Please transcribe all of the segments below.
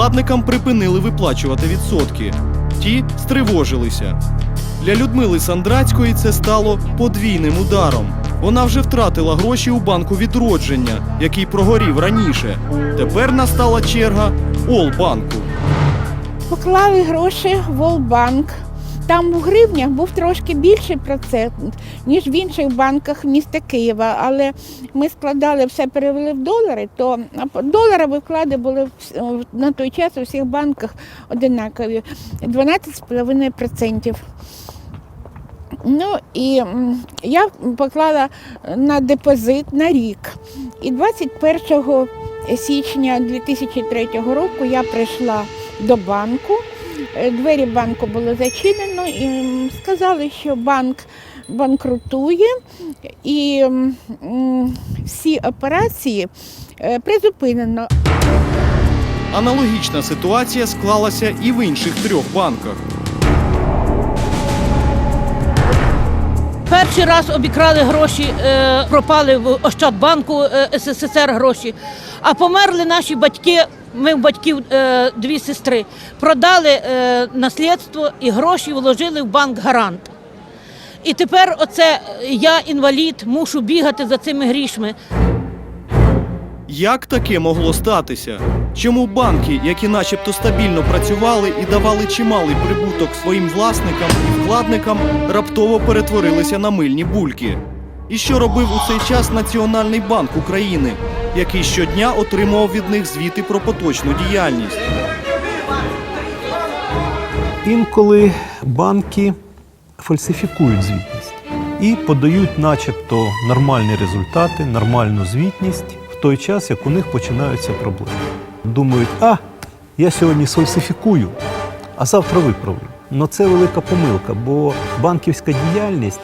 вкладникам припинили виплачувати відсотки. Ті стривожилися. Для Людмили Сандрацької це стало подвійним ударом. Вона вже втратила гроші у банку відродження, який прогорів раніше. Тепер настала черга Олбанку. Поклали гроші в Олбанк. Там у гривнях був трошки більший процент, ніж в інших банках міста Києва. Але ми складали все, перевели в долари, то доларові вклади були на той час у всіх банках одинакові 12,5%. Ну і я поклала на депозит на рік. І 21 січня 2003 року я прийшла до банку. Е, Двері банку було зачинено і сказали, що банк банкрутує і всі операції е, призупинено. Аналогічна ситуація склалася і в інших трьох банках. Перший раз обікрали гроші, е, пропали в Ощадбанку СССР гроші. А померли наші батьки. Ми в батьків е, дві сестри. Продали е, наслідство і гроші вложили в банк Гарант. І тепер оце я інвалід, мушу бігати за цими грішми. Як таке могло статися? Чому банки, які начебто стабільно працювали і давали чималий прибуток своїм власникам і вкладникам, раптово перетворилися на мильні бульки? І що робив у цей час Національний банк України, який щодня отримував від них звіти про поточну діяльність? Інколи банки фальсифікують звітність і подають, начебто, нормальні результати, нормальну звітність в той час, як у них починаються проблеми. Думають, а я сьогодні сфальсифікую, а завтра виправлю. Ну це велика помилка, бо банківська діяльність,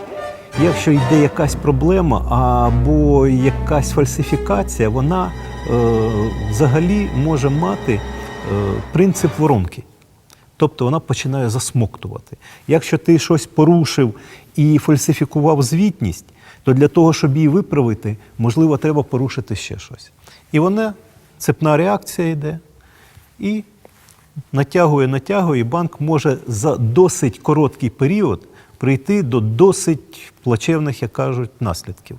якщо йде якась проблема або якась фальсифікація, вона е, взагалі може мати е, принцип воронки. Тобто вона починає засмоктувати. Якщо ти щось порушив і фальсифікував звітність, то для того, щоб її виправити, можливо, треба порушити ще щось. І вона, цепна реакція йде і натягує, натягує, і банк може за досить короткий період прийти до досить плачевних, як кажуть, наслідків.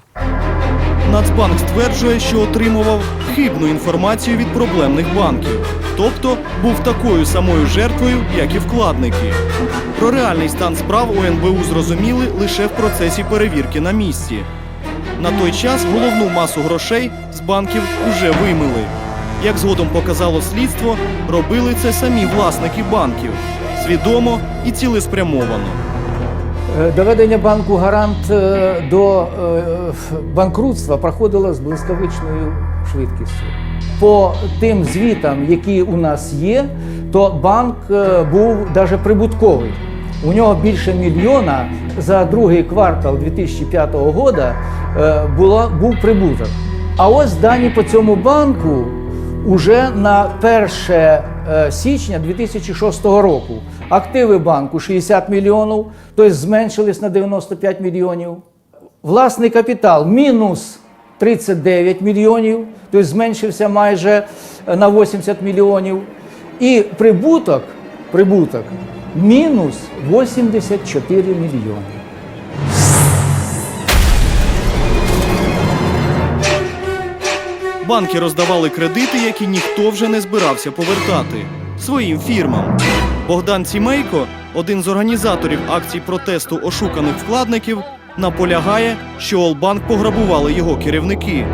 Нацбанк стверджує, що отримував хибну інформацію від проблемних банків, тобто був такою самою жертвою, як і вкладники. Про реальний стан справ у НБУ зрозуміли лише в процесі перевірки на місці. На той час головну масу грошей з банків уже вимили. Як згодом показало слідство, робили це самі власники банків свідомо і цілеспрямовано. Е, Доведення банку гарант е, до е, банкрутства проходило з блискавичною швидкістю. По тим звітам, які у нас є, то банк був навіть прибутковий. У нього більше мільйона за другий квартал 2005 року було, був прибуток. А ось дані по цьому банку уже на 1 е, січня 2006 року. Активи банку 60 мільйонів, тобто зменшились на 95 мільйонів. Власний капітал мінус 39 мільйонів, тобто зменшився майже е, на 80 мільйонів. І прибуток, прибуток мінус 84 мільйони. Банки роздавали кредити, які ніхто вже не збирався повертати своїм фірмам. Богдан Сімейко, один з організаторів акцій протесту ошуканих вкладників, наполягає, що Олбанк пограбували його керівники,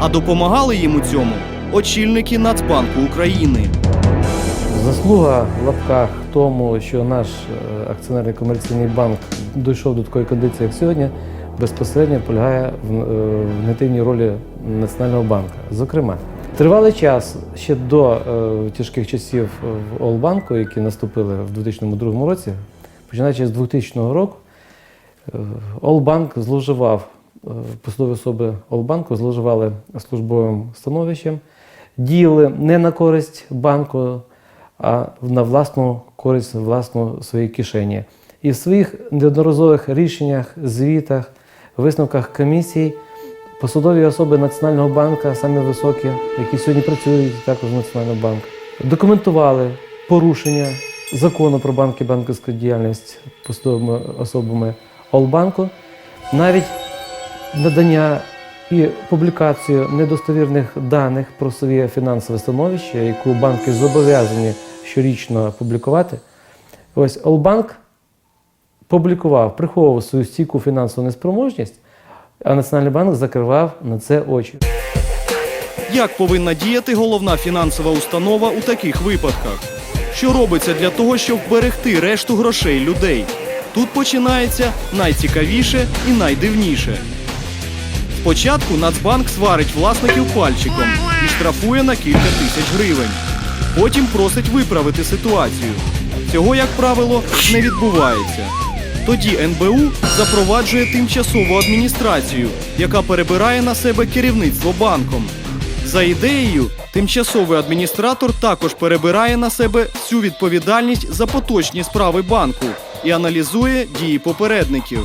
а допомагали їм у цьому очільники Нацбанку України. Заслуга в лапках тому, що наш е, акціонерний комерційний банк дійшов до такої кондиції, як сьогодні, безпосередньо полягає в, е, негативній ролі Національного банку. Зокрема, тривалий час ще до е, тяжких часів в Олбанку, які наступили в 2002 році, починаючи з 2000 року, е, Олбанк зловживав, е, посадові особи Олбанку зловживали службовим становищем, діяли не на користь банку, а на власну користь власну своїй кишені. І в своїх неодноразових рішеннях, звітах, висновках комісій посадові особи Національного банку, самі високі, які сьогодні працюють також в Національному банку, документували порушення закону про банки і банківську діяльність посадовими особами Олбанку, навіть надання і публікацію недостовірних даних про своє фінансове становище, яку банки зобов'язані щорічно публікувати. Ось Олбанк публікував, приховував свою стійку фінансову неспроможність, а Національний банк закривав на це очі. Як повинна діяти головна фінансова установа у таких випадках? Що робиться для того, щоб вберегти решту грошей людей? Тут починається найцікавіше і найдивніше. Спочатку Нацбанк сварить власників пальчиком і штрафує на кілька тисяч гривень. Потім просить виправити ситуацію. Цього, як правило, не відбувається. Тоді НБУ запроваджує тимчасову адміністрацію, яка перебирає на себе керівництво банком. За ідеєю, тимчасовий адміністратор також перебирає на себе всю відповідальність за поточні справи банку і аналізує дії попередників.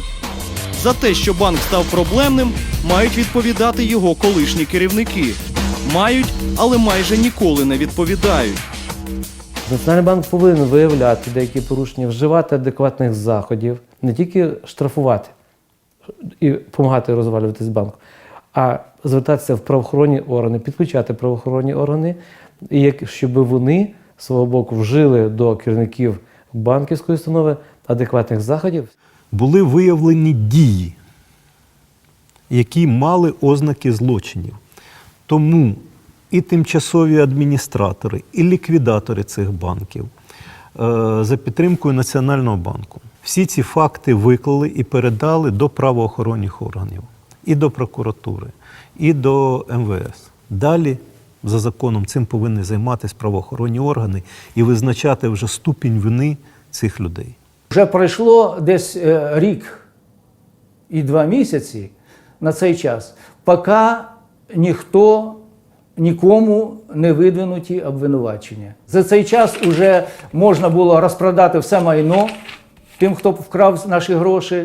За те, що банк став проблемним, мають відповідати його колишні керівники. Мають, але майже ніколи не відповідають. Національний банк повинен виявляти деякі порушення, вживати адекватних заходів, не тільки штрафувати і допомагати розвалюватись банку, а звертатися в правоохоронні органи, підключати правоохоронні органи, і щоб вони свого боку вжили до керівників банківської установи адекватних заходів. Були виявлені дії, які мали ознаки злочинів. Тому і тимчасові адміністратори, і ліквідатори цих банків е, за підтримкою Національного банку всі ці факти виклали і передали до правоохоронних органів, і до прокуратури, і до МВС. Далі, за законом, цим повинні займатися правоохоронні органи і визначати вже ступінь вини цих людей. Вже пройшло десь е, рік і два місяці на цей час, поки ніхто нікому не видвинуті обвинувачення. За цей час вже можна було розпродати все майно тим, хто вкрав наші гроші,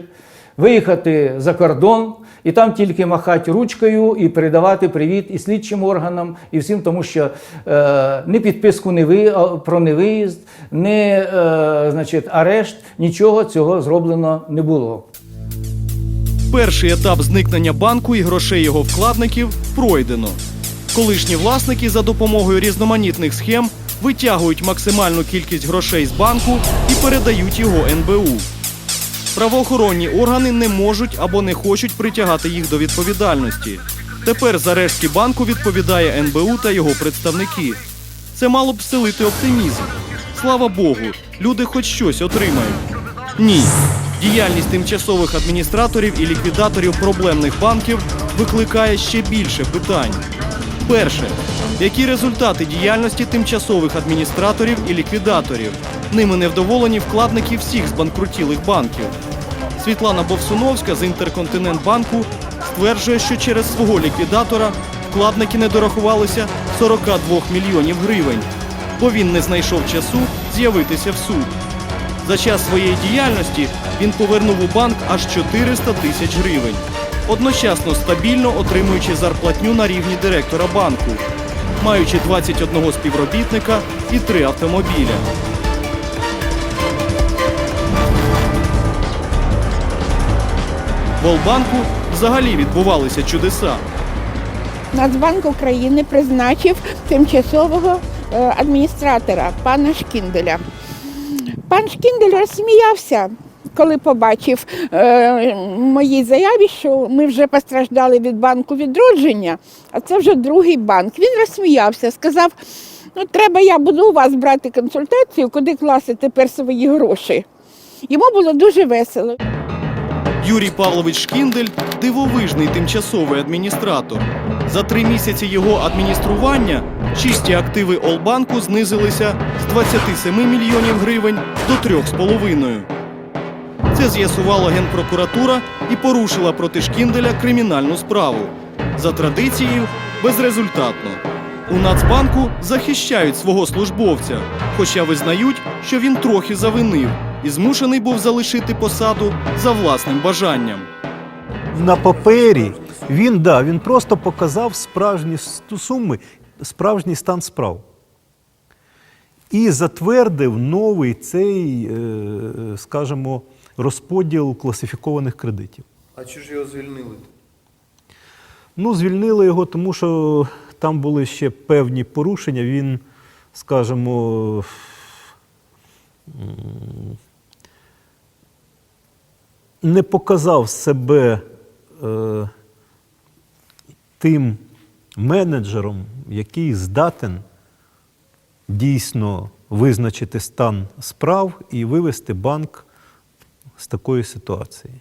виїхати за кордон і там тільки махати ручкою і передавати привіт і слідчим органам, і всім, тому що е, ні підписку не ви, про невиїзд, ні е, значить, арешт, нічого цього зроблено не було. Перший етап зникнення банку і грошей його вкладників пройдено. Колишні власники за допомогою різноманітних схем витягують максимальну кількість грошей з банку і передають його НБУ. Правоохоронні органи не можуть або не хочуть притягати їх до відповідальності. Тепер за рештки банку відповідає НБУ та його представники. Це мало б вселити оптимізм. Слава Богу, люди хоч щось отримають. Ні. Діяльність тимчасових адміністраторів і ліквідаторів проблемних банків викликає ще більше питань. Перше. Які результати діяльності тимчасових адміністраторів і ліквідаторів? Ними невдоволені вкладники всіх збанкрутілих банків. Світлана Бовсуновська з Інтерконтинентбанку стверджує, що через свого ліквідатора вкладники не дорахувалися 42 мільйонів гривень, бо він не знайшов часу з'явитися в суд. За час своєї діяльності він повернув у банк аж 400 тисяч гривень, одночасно стабільно отримуючи зарплатню на рівні директора банку, маючи 21 співробітника і 3 автомобіля. В Олбанку взагалі відбувалися чудеса. Нацбанк України призначив тимчасового е, адміністратора пана Шкінделя. Пан Шкіндель розсміявся, коли побачив е, моїй заяві, що ми вже постраждали від банку відродження, а це вже другий банк. Він розсміявся, сказав: ну, треба я буду у вас брати консультацію, куди класти тепер свої гроші. Йому було дуже весело. Юрій Павлович Шкіндель дивовижний тимчасовий адміністратор. За три місяці його адміністрування чисті активи Олбанку знизилися з 27 мільйонів гривень до 3,5. Це з'ясувала Генпрокуратура і порушила проти Шкінделя кримінальну справу. За традицією безрезультатно. У Нацбанку захищають свого службовця, хоча визнають, що він трохи завинив і змушений був залишити посаду за власним бажанням. на папері він, да, він просто показав справжні суми, справжній стан справ. і затвердив новий цей, е, скажімо, розподіл класифікованих кредитів. А чи ж його звільнили? Ну, звільнили його, тому що там були ще певні порушення. Він, скажімо, не показав себе е, тим менеджером, який здатен дійсно визначити стан справ і вивести банк з такої ситуації.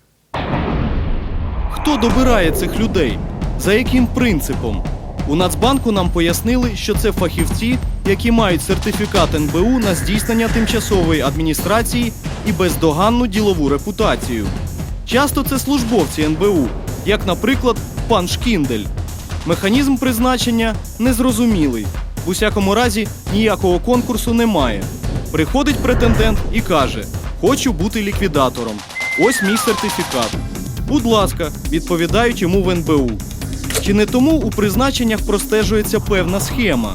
Хто добирає цих людей? За яким принципом? У Нацбанку нам пояснили, що це фахівці, які мають сертифікат НБУ на здійснення тимчасової адміністрації і бездоганну ділову репутацію. Часто це службовці НБУ, як, наприклад, пан Шкіндель. Механізм призначення незрозумілий. В усякому разі, ніякого конкурсу немає. Приходить претендент і каже: Хочу бути ліквідатором. Ось мій сертифікат. Будь ласка, відповідають йому в НБУ. Чи не тому у призначеннях простежується певна схема?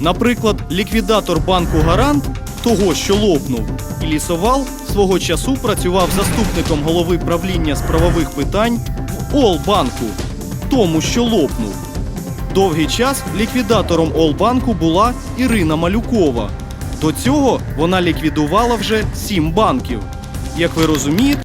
Наприклад, ліквідатор банку Гарант, того, що лопнув, і лісовал свого часу працював заступником голови правління з правових питань в Олбанку, тому, що лопнув. Довгий час ліквідатором Олбанку була Ірина Малюкова. До цього вона ліквідувала вже сім банків. Як ви розумієте,